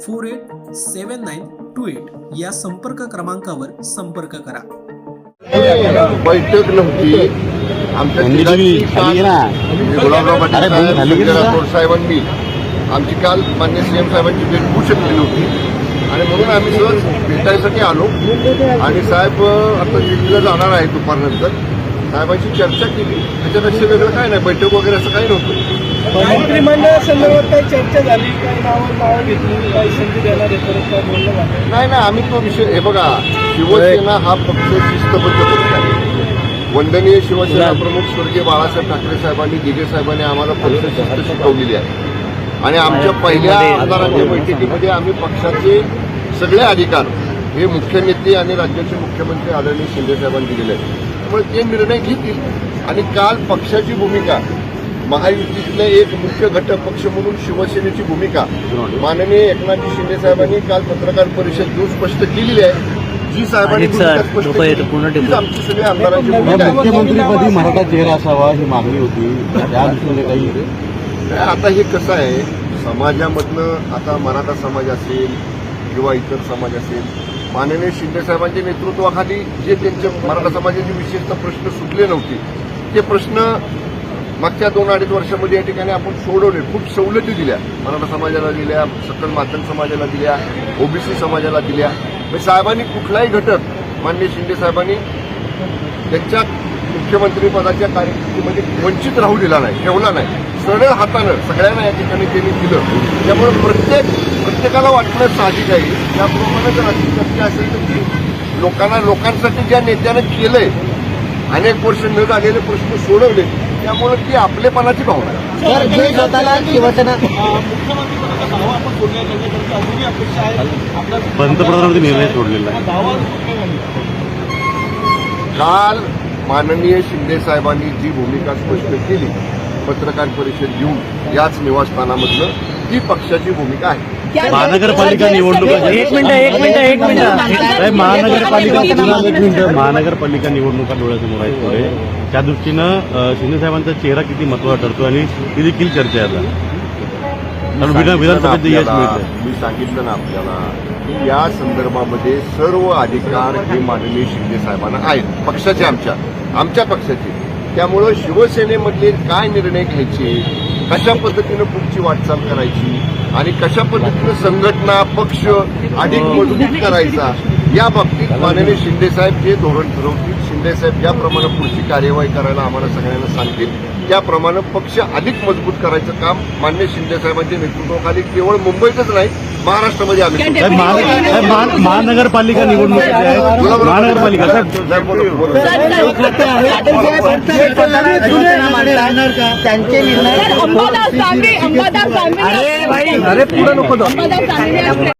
four eight seven nine two eight या संपर्क क्रमांकावर संपर्क करा. बैठक नव्हती. आमच्या. गुलाबराव पाटील. राठोड साहेबांनी आमची काल मान्य सीएम साहेबांची भेट होऊ शकली नव्हती. आणि म्हणून आम्ही सहज भेटायसाठी आलो. आणि साहेब आता दिल्लीला जाणार आहे दुपारनंतर. साहेबांची चर्चा केली. त्याच्यापेक्षा वेगळं काय नाही. बैठक वगैरे असं काही नव्हतं. मंत्रिमंडळ संदर्भात काही चर्चा झाली? काही नावं नावं घेतली? काही संधी देणार आहे? परत काय बोलणं झालं? नाही नाही आम्ही तो विषय हे बघा शिवसेना हा पक्ष शिस्तबद्ध पक्ष आहे. वंदनीय शिवसेना प्रमुख स्वर्गीय बाळासाहेब ठाकरे साहेबांनी दिगे साहेबांनी आम्हाला पक्ष शिस्त शिकवलेली आहे. आणि आमच्या पहिल्या आमदारांच्या बैठकीमध्ये आम्ही पक्षाचे सगळे अधिकार हे मुख्य नेते आणि राज्याचे मुख्यमंत्री आदरणीय शिंदे साहेबांनी दिलेले आहेत. त्यामुळे ते निर्णय घेतील. आणि काल पक्षाची भूमिका महायुतीतले एक मुख्य घटक पक्ष म्हणून शिवसेनेची भूमिका. माननीय एकनाथजी शिंदे साहेबांनी काल पत्रकार परिषद घेऊन स्पष्ट केलेली आहे. जी साहेबांनी. आमची सगळी आमदारांची भूमिका मुख्यमंत्रीपदी मराठा चेहरा असावा ही मागणी होती. त्या दृष्टीने काही आता हे कसं आहे? समाजामधनं आता मराठा समाज असेल किंवा इतर समाज असेल माननीय शिंदे साहेबांच्या नेतृत्वाखाली जे त्यांचे मराठा समाजाचे विशेषतः प्रश्न सुटले नव्हते ते प्रश्न मागच्या दोन अडीच वर्षामध्ये या ठिकाणी आपण सोडवले खूप सवलती दिल्या. मराठा समाजाला दिल्या सकल माध्यम समाजाला दिल्या ओबीसी समाजाला दिल्या. म्हणजे साहेबांनी कुठलाही घटक माननीय शिंदे साहेबांनी त्यांच्या मुख्यमंत्रीपदाच्या पदाच्या वंचित राहू दिला नाही ठेवला नाही. सरळ हातानं सगळ्यांना या ठिकाणी त्यांनी दिलं. त्यामुळे प्रत्येक प्रत्येकाला वाटणं साहजिक आहे. त्याप्रमाणे जर अशी चर्चा असेल तर ती लोकांना लोकांसाठी ज्या नेत्यानं केलंय अनेक वर्ष न झालेले प्रश्न सोडवले त्यामुळे ती आपलेपणाची भावना आहे. पंतप्रधानांनी निर्णय सोडलेला? काल माननीय शिंदे साहेबांनी जी भूमिका स्पष्ट केली पत्रकार परिषद घेऊन याच निवासस्थानामधलं ती पक्षाची भूमिका आहे. महानगरपालिका निवडणुका एक मिनिट एक मिनिट एक मिनिट. महानगरपालिका एक मिनिट. महानगरपालिका निवडणुका डोळ्यासमोर आहेत पुढे. त्या दृष्टीनं अ, शिंदे साहेबांचा चेहरा किती महत्त्वाचा ठरतो आणि ती देखील चर्चा आहे आता. कारण विधानसभेत यश आपल्याला- मिळतं मी सांगितलं ना आपल्याला की या संदर्भामध्ये सर्व अधिकार हे माननीय शिंदे साहेबांना आहेत. पक्षाचे आमच्या आमच्या पक्षाचे. त्यामुळं शिवसेनेमधले काय निर्णय घ्यायचे? कशा पद्धतीनं पुढची वाटचाल करायची? आणि कशा पद्धतीनं संघटना पक्ष अधिक मजबूत करायचा या बाबतीत माननीय शिंदेसाहेब जे धोरण ठरवतील शिंदेसाहेब ज्याप्रमाणे पुढची कार्यवाही करायला आम्हाला सगळ्यांना सांगतील त्याप्रमाणे पक्ष अधिक मजबूत करायचं काम मान्य शिंदेसाहेबांच्या नेतृत्वाखाली केवळ मुंबईतच नाही महाराष्ट्रामध्ये आम्ही महानगरपालिका निवडणुका महानगरपालिका. त्यांचे निर्णय अरे पुढे नको